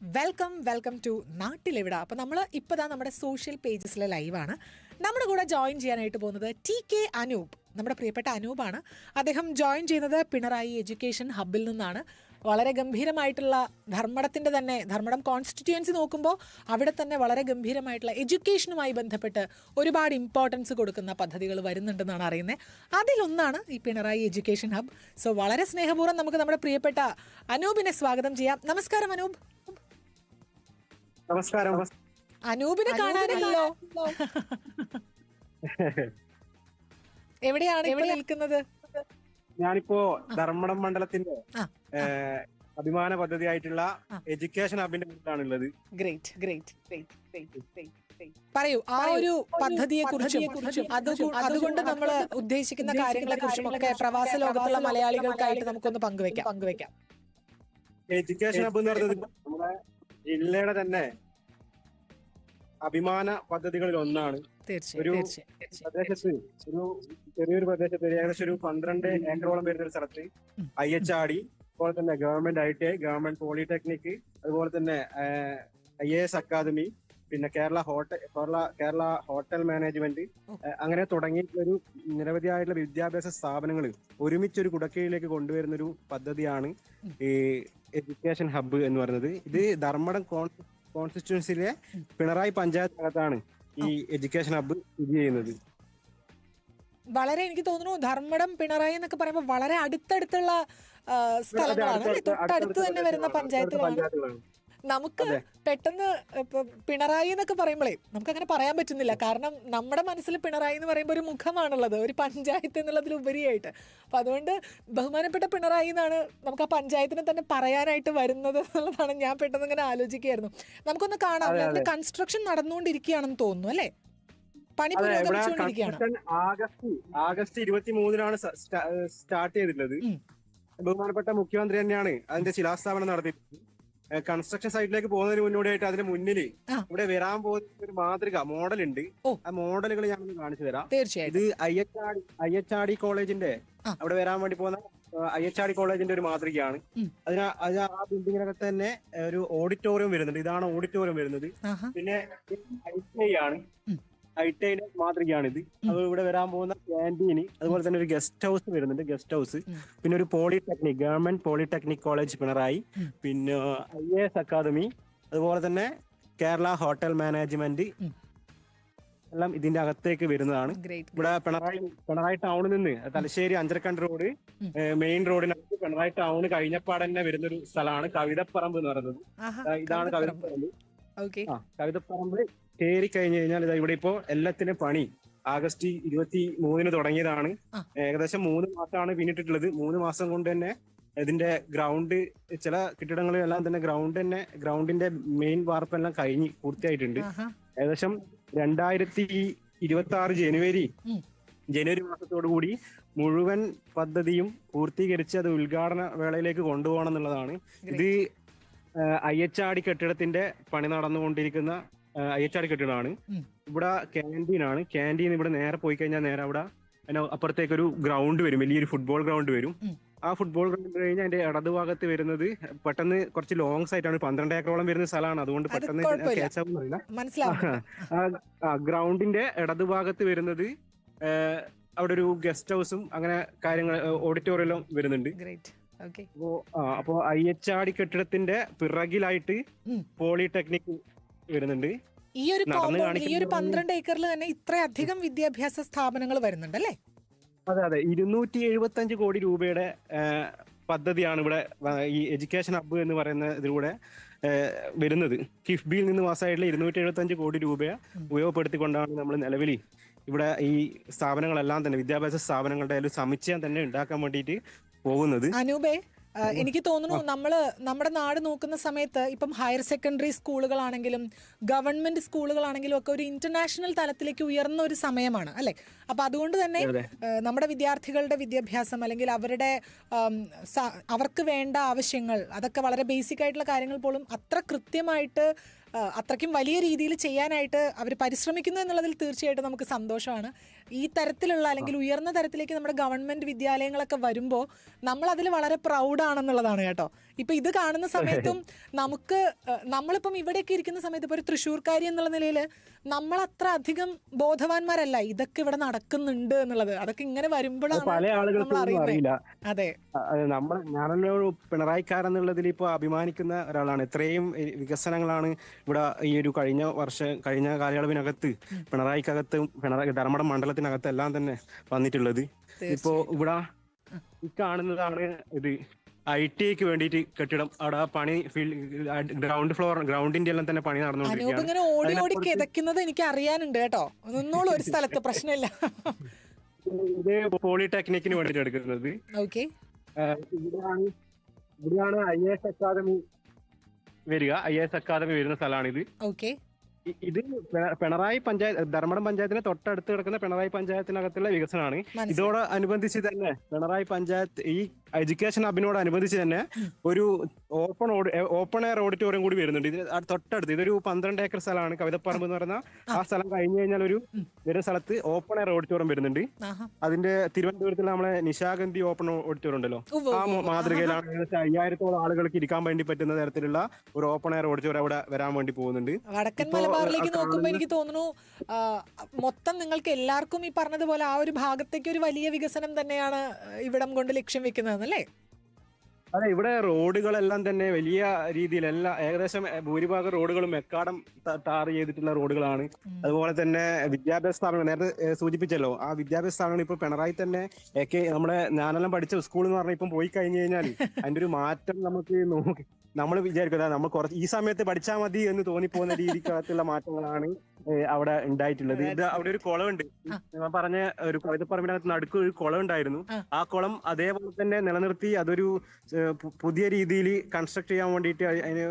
Welcome welcome to നാട്ടിലെവിടെ? അപ്പോൾ നമ്മൾ ഇപ്പോൾ ദാ നമ്മുടെ സോഷ്യൽ പേജസിലെ ലൈവാണ് നമ്മുടെ കൂടെ ജോയിൻ ചെയ്യാനായിട്ട് പോകുന്നത് ടി കെ അനൂപ് നമ്മുടെ പ്രിയപ്പെട്ട അനൂപാണ്. അദ്ദേഹം ജോയിൻ ചെയ്യുന്നത് പിണറായി എഡ്യൂക്കേഷൻ ഹബിൽ നിന്നാണ്. വളരെ ഗംഭീരമായിട്ടുള്ള ധർമ്മടത്തിന്റെ തന്നെ ധർമ്മടം കോൺസ്റ്റിറ്റ്യുവൻസി നോക്കുമ്പോൾ അവിടെ തന്നെ വളരെ ഗംഭീരമായിട്ടുള്ള എഡ്യൂക്കേഷനുമായി ബന്ധപ്പെട്ട് ഒരുപാട് ഇമ്പോർട്ടൻസ് കൊടുക്കുന്ന പദ്ധതികൾ വരുന്നുണ്ടെന്നാണ് അറിയുന്നത് അതിലൊന്നാണ് ഈ പിണറായി എഡ്യൂക്കേഷൻ ഹബ് സോ വളരെ സ്നേഹപൂർവം നമുക്ക് നമ്മുടെ പ്രിയപ്പെട്ട അനൂപിനെ സ്വാഗതം ചെയ്യാം. നമസ്കാരം അനൂപ്. നമസ്കാരം അനൂപിനെ കാണാനല്ലോ എവിടെയാണ് ഇവിടെ നിൽക്കുന്നത്? ഞാനിപ്പോ ധർമ്മടം മണ്ഡലത്തിന്റെ ആ, അഭിമാന പദ്ധതിയായിട്ടുള്ള ആയിട്ടുള്ള എഡ്യൂക്കേഷൻ ഹബിന്റെ മുന്നിലാണുള്ളത് ഗ്രേറ്റ് ഗ്രേറ്റ് പറയൂ ആ ഒരു പദ്ധതിയെ കുറിച്ചും അതുകൊണ്ട് നമ്മൾ ഉദ്ദേശിക്കുന്ന കാര്യങ്ങളെ കുറിച്ചും ഒക്കെ പ്രവാസ ലോകത്തുള്ള മലയാളികൾക്കായിട്ട് നമുക്കൊന്ന് പങ്കുവെക്കാം. പങ്കുവെക്കാം. എഡ്യൂക്കേഷൻ ഹബ് എന്ന് പറഞ്ഞത് നമ്മുടെ ജില്ലയുടെ തന്നെ അഭിമാന പദ്ധതികളിൽ ഒന്നാണ് ഒരു പ്രദേശത്ത് ഒരു ചെറിയൊരു പ്രദേശത്ത് ഏകദേശം ഒരു പന്ത്രണ്ട് ഏക്കറോളം വരുന്ന ഒരു സ്ഥലത്ത് ഐ എച്ച് ആർ ഡി അതുപോലെ തന്നെ government I T I government polytechnic അതുപോലെ തന്നെ ഐ എ എസ് അക്കാദമി പിന്നെ Kerala hotel Kerala Kerala hotel management അങ്ങനെ തുടങ്ങിയിട്ടുള്ള ഒരു നിരവധിയായിട്ടുള്ള വിദ്യാഭ്യാസ സ്ഥാപനങ്ങൾ ഒരുമിച്ച് ഒരു കുടക്കീഴിലേക്ക് കൊണ്ടുവരുന്ന ഒരു പദ്ധതിയാണ് ഈ എഡ്യൂക്കേഷൻ ഹബ്ബ് എന്ന് പറയുന്നത്. ഇത് ധർമ്മടം കോൺസ്റ്റിറ്റ്യുവൻസിയിലെ പിണറായി പഞ്ചായത്തിനകത്താണ് ഈ എഡ്യൂക്കേഷൻ ഹബ്ബ് സ്ഥിതി ചെയ്യുന്നത്. വളരെ എനിക്ക് തോന്നുന്നു ധർമ്മടം പിണറായി എന്നൊക്കെ പറയുമ്പോൾ വളരെ അടുത്തടുത്തുള്ള സ്ഥലങ്ങളാണ്? തൊട്ടടുത്ത് തന്നെ വരുന്ന പഞ്ചായത്തുകളാണ്. നമുക്ക് പെട്ടെന്ന് ഇപ്പൊ പിണറായി എന്നൊക്കെ പറയുമ്പോഴേ നമുക്ക് അങ്ങനെ പറയാൻ പറ്റുന്നില്ല. കാരണം നമ്മുടെ മനസ്സിൽ പിണറായി എന്ന് പറയുമ്പോൾ ഒരു മുഖമാണുള്ളത് ഒരു പഞ്ചായത്ത് എന്നുള്ളതിൽ ഉപരിയായിട്ട്. അപ്പൊ അതുകൊണ്ട് ബഹുമാനപ്പെട്ട പിണറായി എന്നാണ് നമുക്ക് ആ പഞ്ചായത്തിനെ തന്നെ പറയാനായിട്ട് വരുന്നത് എന്നുള്ളതാണ് ഞാൻ പെട്ടെന്ന് ഇങ്ങനെ ആലോചിക്കുകയായിരുന്നു. നമുക്കൊന്ന് കാണാം. അതിന്റെ കൺസ്ട്രക്ഷൻ നടന്നുകൊണ്ടിരിക്കുകയാണെന്ന് തോന്നുന്നു അല്ലേ? പണി പുരോഗമിച്ചുകൊണ്ടിരിക്കുകയാണ്. ആഗസ്റ്റ് ആഗസ്റ്റ് ഇരുപത്തി മൂന്നിനാണ് സ്റ്റാർട്ട് ചെയ്തിട്ടുള്ളത്. ബഹുമാനപ്പെട്ട മുഖ്യമന്ത്രി തന്നെയാണ് അതിന്റെ ശിലാസ്ഥാപനം നടത്തിയിട്ടുള്ളത്. കൺസ്ട്രക്ഷൻ സൈറ്റിലേക്ക് പോകുന്നതിന് മുന്നോടിയായിട്ട് അതിന് മുന്നിൽ ഇവിടെ വരാൻ പോകുന്ന ഒരു മാതൃക മോഡൽ ഉണ്ട് ആ മോഡലുകൾ ഞാൻ ഒന്ന് കാണിച്ചു തരാം. തീർച്ചയായിട്ടും. ഇത് ഐ എച്ച് ആർ ഡി കോളേജിന്റെ അവിടെ വരാൻ വേണ്ടി പോകുന്ന ഐ എച്ച് ആർ ഡി കോളേജിന്റെ ഒരു മാതൃകയാണ്. അതിന് അത് ആ ബിൽഡിങ്ങിനകത്ത് തന്നെ ഒരു ഓഡിറ്റോറിയം വരുന്നുണ്ട്. ഇതാണ് ഓഡിറ്റോറിയം വരുന്നത്. പിന്നെ ഐ ടി ഐ ആണ്. ഉം. മാതൃകയാണ് ഇത് മാതൃകയാണിത് അത് ഇവിടെ വരാൻ പോകുന്ന ക്യാന്റീന് അതുപോലെ തന്നെ ഒരു ഗസ്റ്റ് ഹൗസ് വരുന്നുണ്ട് ഗസ്റ്റ് ഹൗസ്. പിന്നെ ഒരു polytechnic government polytechnic college Pinarayi. പിന്നെ ഐ എ എസ് അക്കാദമി അതുപോലെ തന്നെ കേരള ഹോട്ടൽ മാനേജ്മെന്റ്. എല്ലാം ഇതിന്റെ അകത്തേക്ക് വരുന്നതാണ്. ഇവിടെ പിണറായി പിണറായി ടൗണിൽ നിന്ന് തലശ്ശേരി അഞ്ചരക്കണ്ട് റോഡ്. മെയിൻ റോഡിനകത്ത് പിണറായി ടൗൺ കഴിഞ്ഞപ്പാട് തന്നെ വരുന്ന ഒരു സ്ഥലമാണ് കവിതപ്പറമ്പ് എന്ന് പറയുന്നത്. ഇതാണ് കവിതപ്പറമ്പ്. കവിതപ്പറമ്പ് കയറി കഴിഞ്ഞു കഴിഞ്ഞാൽ ഇതാ ഇവിടെ ഇപ്പോ എല്ലാത്തിനും പണി ആഗസ്റ്റ് ഇരുപത്തി മൂന്നിന് തുടങ്ങിയതാണ്. ഏകദേശം മൂന്ന് മാസമാണ് പിന്നിട്ടിട്ടുള്ളത്. മൂന്ന് മാസം കൊണ്ട് തന്നെ ഇതിന്റെ ഗ്രൗണ്ട് ചില കെട്ടിടങ്ങളിലെല്ലാം തന്നെ ഗ്രൗണ്ട് തന്നെ ഗ്രൗണ്ടിന്റെ മെയിൻ വാർപ്പെല്ലാം കഴിഞ്ഞ് പൂർത്തിയായിട്ടുണ്ട്. ഏകദേശം രണ്ടായിരത്തി ഇരുപത്തി ആറ് ജനുവരി ജനുവരി മാസത്തോടു കൂടി മുഴുവൻ പദ്ധതിയും പൂർത്തീകരിച്ച് അത് ഉദ്ഘാടന വേളയിലേക്ക് കൊണ്ടുപോകണം എന്നുള്ളതാണ്. ഇത് ഐ എച്ച് ആർ ഡി കെട്ടിടത്തിന്റെ പണി നടന്നുകൊണ്ടിരിക്കുന്ന ഐ എച്ച് ആർ ഡി കെട്ടിടമാണ് ഇവിടെ ക്യാന്റീൻ ആണ്. ക്യാന്റീൻ ഇവിടെ നേരെ പോയി കഴിഞ്ഞാൽ നേരെ അവിടെ അതിന് അപ്പുറത്തേക്ക് ഒരു ഗ്രൗണ്ട് വരും. വലിയൊരു ഫുട്ബോൾ ഗ്രൗണ്ട് വരും. ആ ഫുട്ബോൾ ഗ്രൗണ്ട് കഴിഞ്ഞാൽ അതിന്റെ ഇടതു ഭാഗത്ത് വരുന്നത് പെട്ടെന്ന് കുറച്ച് ലോങ് സൈറ്റ് ആണ്. പന്ത്രണ്ട് ഏക്കറോളം വരുന്ന സ്ഥലമാണ്. അതുകൊണ്ട് പെട്ടെന്ന് ക്യാച്ച് ആവുന്നില്ല ഗ്രൗണ്ടിന്റെ ആ- ഭാഗത്ത് വരുന്നത് അവിടെ ഒരു ഗസ്റ്റ് ഹൗസും അങ്ങനെ കാര്യങ്ങൾ ഓഡിറ്റോറിയം വരുന്നുണ്ട്. അപ്പോ ആ അപ്പോ ഐ എച്ച് ഡി കെട്ടിടത്തിന്റെ പിറകിലായിട്ട് പോളിടെക്നിക്ക് പോളിടെക്നിക് വരുന്നുണ്ട്. ഈ ഒരു കോമ്പൗണ്ടിൽ ഈ ഒരു പന്ത്രണ്ട് ഏക്കറിൽ തന്നെ ഇത്രയധികം വിദ്യാഭ്യാസ സ്ഥാപനങ്ങൾ വരുന്നുണ്ട് അല്ലേ? അതെ അതെ. ഇരുന്നൂറ്റി എഴുപത്തി അഞ്ച് കോടി രൂപയുടെ പദ്ധതിയാണ് ഇവിടെ ഈ എഡ്യൂക്കേഷൻ ഹബ്ബ് എന്ന് പറയുന്ന ഇതിലൂടെ വരുന്നത്. കിഫ്ബിയിൽ നിന്ന് മാസമായിട്ടുള്ള ഇരുന്നൂറ്റി എഴുപത്തി അഞ്ച് കോടി രൂപയെ ഉപയോഗപ്പെടുത്തിക്കൊണ്ടാണ് നമ്മൾ നിലവിൽ ഇവിടെ ഈ സ്ഥാപനങ്ങളെല്ലാം തന്നെ വിദ്യാഭ്യാസ സ്ഥാപനങ്ങളുടെ ഒരു സമുച്ചയം തന്നെ ഉണ്ടാക്കാൻ വേണ്ടിയിട്ട് പോകുന്നത്. അനൂപേ എനിക്ക് തോന്നുന്നു നമ്മൾ നമ്മുടെ നാട് നോക്കുന്ന സമയത്ത് ഇപ്പം ഹയർ സെക്കൻഡറി സ്കൂളുകളാണെങ്കിലും ഗവൺമെന്റ് സ്കൂളുകളാണെങ്കിലും ഒക്കെ ഒരു ഇന്റർനാഷണൽ തലത്തിലേക്ക് ഉയർന്ന ഒരു സമയമാണ് അല്ലെ? അപ്പൊ അതുകൊണ്ട് തന്നെ നമ്മുടെ വിദ്യാർത്ഥികളുടെ വിദ്യാഭ്യാസം അല്ലെങ്കിൽ അവരുടെ അവർക്ക് വേണ്ട ആവശ്യങ്ങൾ അതൊക്കെ വളരെ ബേസിക് ആയിട്ടുള്ള കാര്യങ്ങൾ പോലും അത്ര കൃത്യമായിട്ട് അത്രയ്ക്കും വലിയ രീതിയിൽ ചെയ്യാനായിട്ട് അവർ പരിശ്രമിക്കുന്നു എന്നുള്ളതിൽ തീർച്ചയായിട്ടും നമുക്ക് സന്തോഷമാണ്. ഈ തരത്തിലുള്ള അല്ലെങ്കിൽ ഉയർന്ന തരത്തിലേക്ക് നമ്മുടെ ഗവൺമെന്റ് വിദ്യാലയങ്ങളൊക്കെ വരുമ്പോൾ നമ്മൾ അതിൽ വളരെ പ്രൗഡാണെന്നുള്ളതാണ് കേട്ടോ. ഇപ്പൊ ഇത് കാണുന്ന സമയത്തും നമുക്ക് നമ്മളിപ്പം ഇവിടെയൊക്കെ ഇരിക്കുന്ന സമയത്ത് ഇപ്പോൾ ഒരു തൃശ്ശൂർക്കാരി എന്നുള്ള നിലയിൽ നമ്മൾ അത്ര അധികം ബോധവാന്മാരല്ല. ഇതൊക്കെ ഇവിടെ നടക്കുന്നുണ്ട് എന്നുള്ളത്. അതൊക്കെ ഇങ്ങനെ വരുമ്പോഴാണ് പല ആളുകൾക്കും നമ്മൾ ഒന്നും അറിയില്ല. അതെ. നമ്മൾ ഞാനല്ലോ പിണറായിക്കാരെന്നുള്ളതിൽ ഇപ്പോൾ അഭിമാനിക്കുന്ന ഒരാളാണ്. ഇത്രയും വികസനങ്ങളാണ് ഇവിടെ ഈ ഒരു കഴിഞ്ഞ വർഷം കഴിഞ്ഞ കാലയളവിനകത്ത് പിണറായിക്കകത്ത് പിണറായി ധർമ്മടം മണ്ഡലത്തിനകത്ത് എല്ലാം തന്നെ വന്നിട്ടുള്ളത്. ഇപ്പോ ഇവിടെ ഈ കാണുന്നതാണ് ഇത്. ഐ ടി ഐക്ക് വേണ്ടിയിട്ട് കെട്ടിടം. അവിടെ പണി ഗ്രൗണ്ട് ഫ്ലോർ ഗ്രൗണ്ടിന്റെ എല്ലാം തന്നെ പണി നടന്നുകൊണ്ടിരിക്കുന്നത് നടന്നുകൊണ്ടിരിക്കുകയാണ് ഇങ്ങനെ ഓടി ഓടി കിതക്കുന്നത് എനിക്ക് അറിയാനുണ്ട് കേട്ടോ. നിന്നോളൂ ഒരു സ്ഥലത്ത് പ്രശ്നമില്ല. ഇത് പോളിടെക്നിക്കിന് വേണ്ടിയിട്ട് എടുക്കുന്നത്. ഇവിടെയാണ് ഇവിടെയാണ് ഐ എസ് അക്കാദമി വരിക ഐ എസ് അക്കാദമി വരുന്ന സ്ഥലമാണിത് ഓക്കെ. ഇത് പിണ- പിണറായി പഞ്ചായത്ത് ധർമ്മടം പഞ്ചായത്തിന് തൊട്ടടുത്ത് കിടക്കുന്ന പിണറായി പഞ്ചായത്തിനകത്തുള്ള വികസനമാണ്. ഇതോടനുബന്ധിച്ച് ഇതോട് അനുബന്ധിച്ച് തന്നെ പിണറായി പഞ്ചായത്ത് ഈ എഡ്യൂക്കേഷൻ ഹബിനോട് അനുബന്ധിച്ച് തന്നെ ഒരു ഓപ്പൺ ഓപ്പൺ എയർ ഓഡിറ്റോറിയം കൂടി വരുന്നുണ്ട്. ഇത് തൊട്ടടുത്ത് ഇതൊരു പന്ത്രണ്ട് ഏക്കർ സ്ഥലമാണ്. കവിതപ്പറമ്പ് എന്ന് പറയുന്ന ആ. സ്ഥലം കഴിഞ്ഞു കഴിഞ്ഞാൽ ഒരു. വരുന്ന സ്ഥലത്ത് ഓപ്പൺ എയർ ഓഡിറ്റോറിയം വരുന്നുണ്ട്. അതിന്റെ തിരുവനന്തപുരത്തിൽ നമ്മളെ നിശാഗന്ധി ഓപ്പൺ ഓഡിറ്റോറിയം ഉണ്ടല്ലോ. ആ. മാതൃകയിലാണ് ഏകദേശം അയ്യായിരത്തോളം ആളുകൾക്ക് ഇരിക്കാൻ വേണ്ടി പറ്റുന്ന തരത്തിലുള്ള ഒരു ഓപ്പൺ എയർ ഓഡിറ്റോറിയം അവിടെ വരാൻ വേണ്ടി പോകുന്നുണ്ട്. വടക്കൻ മലബാറിലേക്ക് നോക്കുമ്പോൾ എനിക്ക് തോന്നുന്നു മൊത്തം നിങ്ങൾക്ക് എല്ലാവർക്കും ഈ പറഞ്ഞതുപോലെ ആ ഒരു ഭാഗത്തേക്ക് ഒരു വലിയ വികസനം തന്നെയാണ് ഇവിടം കൊണ്ട് ലക്ഷ്യം വെക്കുന്നത്. അല്ലേ? അതെ ഇവിടെ റോഡുകളെല്ലാം തന്നെ വലിയ രീതിയിൽ എല്ലാ ഏകദേശം ഭൂരിഭാഗം റോഡുകളും മെക്കാടം ത- ടാർ ചെയ്തിട്ടുള്ള റോഡുകളാണ്. അതുപോലെ തന്നെ വിദ്യാഭ്യാസ സ്ഥാപനങ്ങൾ നേരത്തെ സൂചിപ്പിച്ചല്ലോ ആ വിദ്യാഭ്യാസ സ്ഥാപനങ്ങൾ ഇപ്പൊ പിണറായി തന്നെ ഒക്കെ നമ്മുടെ ഞാനെല്ലാം പഠിച്ച സ്കൂൾ എന്ന് പറഞ്ഞാൽ ഇപ്പം പോയി കഴിഞ്ഞു കഴിഞ്ഞാൽ അതിന്റെ ഒരു മാറ്റം നമുക്ക് നോക്കി നമ്മൾ വിചാരിക്കുന്നത് നമ്മൾ കുറച്ച് ഈ സമയത്ത് പഠിച്ചാൽ മതി എന്ന് തോന്നിപ്പോകുന്ന രീതിക്കകത്തുള്ള മാറ്റങ്ങളാണ് അവിടെ ഉണ്ടായിട്ടുള്ളത്. ഇത് അവിടെ ഒരു കുളമുണ്ട്. ഞാൻ പറഞ്ഞ ഒരു കവിതപ്പറമ്പിനകത്ത് നടുക്ക് ഒരു കുളം ഉണ്ടായിരുന്നു ആ. കുളം അതേപോലെ തന്നെ നിലനിർത്തി അതൊരു പുതിയ രീതിയിൽ കൺസ്ട്രക്ട് ചെയ്യാൻ വേണ്ടിയിട്ട് അതിന്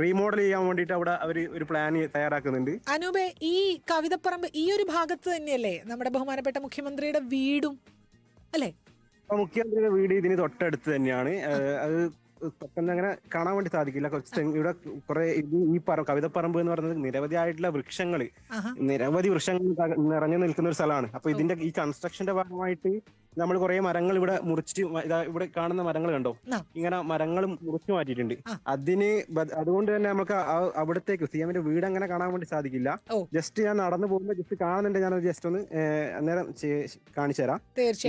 റീമോഡൽ ചെയ്യാൻ വേണ്ടിയിട്ട് അവിടെ അവർ ഒരു പ്ലാൻ തയ്യാറാക്കുന്നുണ്ട്. അനൂപെ ഈ കവിതപ്പറമ്പ് ഈ ഒരു ഭാഗത്ത് തന്നെയല്ലേ നമ്മുടെ ബഹുമാനപ്പെട്ട മുഖ്യമന്ത്രിയുടെ വീടും? അല്ലേ? മുഖ്യമന്ത്രിയുടെ വീട് ഇതിന് തൊട്ടടുത്ത് തന്നെയാണ്. അത് പെട്ടെന്ന് അങ്ങനെ കാണാൻ വേണ്ടി സാധിക്കില്ല. കുറച്ച് ഇവിടെ കുറെ ഈ പറ കവിതപ്പറമ്പ് എന്ന് പറയുന്നത് നിരവധി ആയിട്ടുള്ള വൃക്ഷങ്ങൾ നിരവധി വൃക്ഷങ്ങൾ നിറഞ്ഞു നിൽക്കുന്ന ഒരു സ്ഥലമാണ്. അപ്പൊ ഇതിന്റെ ഈ കൺസ്ട്രക്ഷന്റെ ഭാഗമായിട്ട് നമ്മൾ കുറെ മരങ്ങൾ ഇവിടെ മുറിച്ച് ഇവിടെ കാണുന്ന മരങ്ങൾ കണ്ടോ? ഇങ്ങനെ മരങ്ങൾ മുറിച്ചു മാറ്റിയിട്ടുണ്ട്. അതിന് അതുകൊണ്ട് തന്നെ നമുക്ക് അവിടത്തേക്ക് സി എമ്മിന്റെ വീട് അങ്ങനെ കാണാൻ വേണ്ടി സാധിക്കില്ല. ജസ്റ്റ് ഞാൻ നടന്നു പോകുമ്പോൾ ജസ്റ്റ് കാണുന്നുണ്ട്. ഞാൻ ജസ്റ്റ് ഒന്ന് അന്നേരം കാണിച്ചു തരാം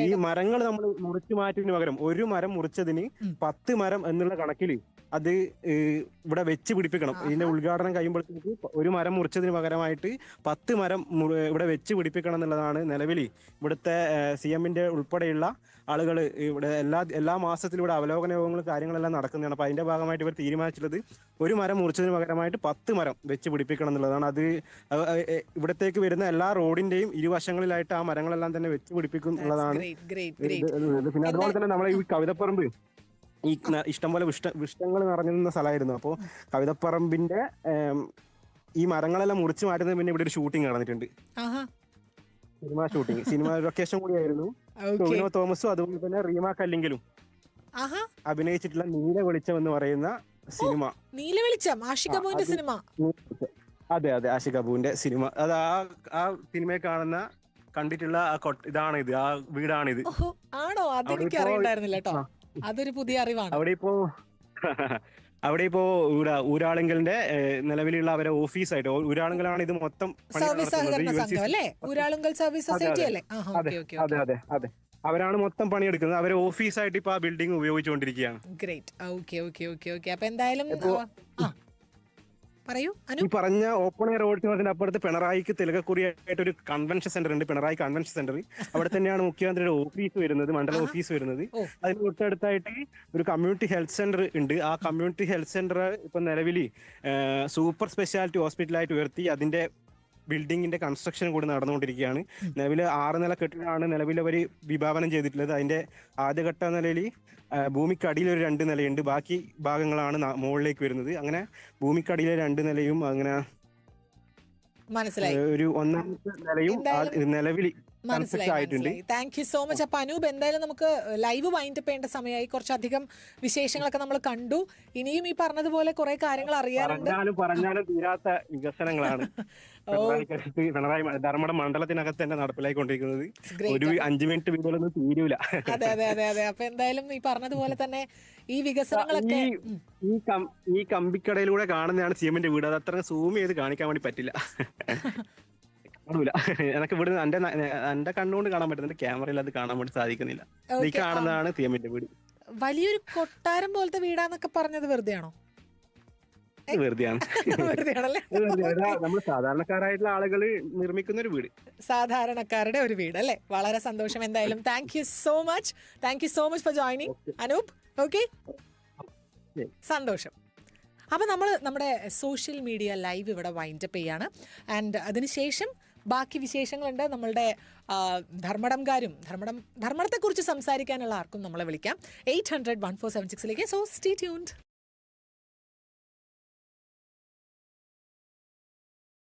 ഈ മരങ്ങൾ നമ്മൾ മുറിച്ചു മാറ്റിയതിന് പകരം ഒരു മരം മുറിച്ചതിന്. പത്ത് മരം എന്നുള്ള കണക്കിൽ അത് ഇവിടെ വെച്ച് പിടിപ്പിക്കണം. ഇതിന്റെ ഉദ്ഘാടനം കഴിയുമ്പോഴത്തേക്ക് ഒരു മരം മുറിച്ചതിന് പകരമായിട്ട് പത്ത് മരം ഇവിടെ വെച്ച് പിടിപ്പിക്കണം എന്നുള്ളതാണ് നിലവിൽ ഇവിടുത്തെ സി എമ്മിന്റെ ഉൾപ്പെടെയുള്ള ആളുകൾ ഇവിടെ എല്ലാ എല്ലാ മാസത്തിലും ഇവിടെ അവലോകന യോഗങ്ങളും കാര്യങ്ങളെല്ലാം നടക്കുന്നതാണ്. അപ്പൊ അതിന്റെ ഭാഗമായിട്ട് ഇവർ തീരുമാനിച്ചിട്ടുള്ളത് ഒരു മരം മുറിച്ചതിന് പകരമായിട്ട് പത്ത് മരം വെച്ച് പിടിപ്പിക്കണം എന്നുള്ളതാണ്. അത് ഇവിടത്തേക്ക് വരുന്ന എല്ലാ റോഡിന്റെയും ഇരുവശങ്ങളിലായിട്ട് ആ മരങ്ങളെല്ലാം തന്നെ വെച്ച് പിടിപ്പിക്കും എന്നുള്ളതാണ് പിന്നെ അതുപോലെ തന്നെ നമ്മളെ ഈ കവിതപ്പറമ്പ് ഈ ഇഷ്ടംപോലെ വിഷ്ട വിഷ്ടങ്ങൾ നിറഞ്ഞിരുന്ന സ്ഥലമായിരുന്നു. അപ്പോൾ കവിതപ്പറമ്പിന്റെ ഈ മരങ്ങളെല്ലാം മുറിച്ചു മാറ്റുന്നതിന് പിന്നെ ഇവിടെ ഒരു ഷൂട്ടിംഗ് നടന്നിട്ടുണ്ട്. സിനിമ ഷൂട്ടിംഗ് സിനിമ ലൊക്കേഷൻ കൂടിയായിരുന്നു. ടൊവിനോ തോമസും അതുപോലെ തന്നെ റീമ കല്ലിങ്കലും. അഭിനയിച്ചിട്ടുള്ള നീല വെളിച്ചം എന്ന് പറയുന്ന സിനിമ. നീല വെളിച്ചം. ആഷിക അബുവിന്റെ സിനിമ. അതെ അതെ ആഷിക് അബുവിന്റെ സിനിമ. അത് ആ ആ സിനിമയെ കാണുന്ന കണ്ടിട്ടുള്ള ഇതാണ് ഇത് ആ വീടാണ് ഇത് ഓഹോ ആണോ? അതെനിക്ക് അറിയണ്ടായിരുന്നില്ല കേട്ടോ. അതൊരു പുതിയ അറിവാണ്. അവിടെ ഇപ്പോ അവിടെ ഇപ്പോ ഊരാ ഊരാളുങ്കലിന്റെ നിലവിലുള്ള അവരെ ഓഫീസായിട്ട് ഊരാളുങ്കലാണ് ഇത് മൊത്തം സർവീസ് സഹകരണ സംഘം അല്ലേ? Uralungal service society. അല്ലേ? അതെ, അതെ അതെ അവരാണ് മൊത്തം പണിയെടുക്കുന്നത്. അവരെ ഓഫീസായിട്ട് ഇപ്പൊ ആ building ഉപയോഗിച്ചുകൊണ്ടിരിക്കുകയാണ്. Great okay okay okay okay. അപ്പൊ എന്തായാലും. പറയൂ അനു. ഈ പറഞ്ഞ ഓപ്പൺ എയർ ഓഡിറ്റോറിയത്തിന്റെ അപ്പുറത്ത് പിണറായിക്ക് തിലകക്കുറിയായിട്ട് ഒരു കൺവെൻഷൻ സെന്റർ ഉണ്ട് പിണറായി കൺവെൻഷൻ സെന്റർ അവിടെ തന്നെയാണ് മുഖ്യമന്ത്രിയുടെ ഓഫീസ് വരുന്നത് മണ്ഡല ഓഫീസ് വരുന്നത്. അതിന് തൊട്ടടുത്തായിട്ട് ഒരു കമ്മ്യൂണിറ്റി ഹെൽത്ത് സെന്റർ ഉണ്ട്. ആ കമ്മ്യൂണിറ്റി ഹെൽത്ത് സെന്റർ ഇപ്പൊ നിലവിൽ സൂപ്പർ സ്പെഷ്യാലിറ്റി ഹോസ്പിറ്റലായിട്ട് ഉയർത്തി. അതിന്റെ ബിൽഡിങ്ങിന്റെ കൺസ്ട്രക്ഷൻ കൂടി നടന്നുകൊണ്ടിരിക്കുകയാണ്. നിലവിൽ ആറ് നില കെട്ടിടമാണ് നിലവിൽ അവർ വിഭാവനം ചെയ്തിട്ടുള്ളത്. അതിന്റെ ആദ്യഘട്ട നിലയിൽ ഭൂമിക്കടിയിൽ ഒരു രണ്ട് നിലയുണ്ട്. ബാക്കി ഭാഗങ്ങളാണ് മുകളിലേക്ക് വരുന്നത്. അങ്ങനെ ഭൂമിക്കടിയിലെ രണ്ട് നിലയും അങ്ങനെ മനസ്സിലായി. ഒരു ഒന്നാമത്തെ നിലയും നിലവിൽ മനസ്സിലായി താങ്ക് യു സോ മച്ച് അപ്പൊ അനൂപ് എന്തായാലും നമുക്ക് ലൈവ് വൈൻഡ് അപ്പ് ചെയ്യേണ്ട സമയമായി. കുറച്ചധികം വിശേഷങ്ങളൊക്കെ നമ്മൾ കണ്ടു. ഇനിയും ഈ പറഞ്ഞതുപോലെ കുറെ കാര്യങ്ങൾ അറിയാനുണ്ട് പറഞ്ഞാലും തീരാത്ത വികസനങ്ങളാണ്. പിണറായി ധർമ്മട മണ്ഡലത്തിനകത്ത് തന്നെ നടപ്പിലായിക്കൊണ്ടിരിക്കുന്നത്. ഒരു അഞ്ചു മിനിറ്റ് വീടുകളൊന്നും തീരൂല. അതെ അതെ അതെ അതെ. അപ്പൊ എന്തായാലും ഈ പറഞ്ഞതുപോലെ തന്നെ ഈ വികസനങ്ങളൊക്കെ ഈ ഈ കമ്പിക്കടയിലൂടെ കാണുന്നതാണ് സി എമ്മിന്റെ വീട്. അത് അത്ര സൂം ചെയ്ത് കാണിക്കാൻ വേണ്ടി പറ്റില്ല. കാണൂല. എനക്ക് ഇവിടെ എന്റെ എന്റെ കണ്ണുകൊണ്ട് കാണാൻ പറ്റുന്നുണ്ട് ക്യാമറയിൽ അത് കാണാൻ വേണ്ടി സാധിക്കുന്നില്ല. നീ കാണുന്നതാണ് സി വീട്. വലിയൊരു കൊട്ടാരം പോലത്തെ വീടാന്നൊക്കെ പറഞ്ഞത് ആണോ വെറുതെയാണ്. വെറുതെ. നമ്മൾ സാധാരണക്കാരായിട്ടുള്ള ആളുകൾ നിർമ്മിക്കുന്ന ഒരു വീട്. സാധാരണക്കാരുടെ ഒരു വീട് അല്ലേ? വളരെ സന്തോഷം എന്തായാലും. Thank you so much thank you so much for joining Anoop. Okay സന്തോഷം. അപ്പോൾ നമ്മൾ നമ്മുടെ സോഷ്യൽ മീഡിയ ലൈവ് ഇവിടെ വൈൻഡപ്പ് ചെയ്യാണ്. ആൻഡ് അതിനുശേഷം ബാക്കി വിശേഷങ്ങളുണ്ട്. നമ്മളുടെ ധർമ്മടംകാരും ധർമ്മടം ധർമ്മടത്തെക്കുറിച്ച് സംസാരിക്കാനുള്ള ആർക്കും നമ്മളെ വിളിക്കാം. Eight hundred one four seven സിക്സിലേക്ക്. So stay tuned.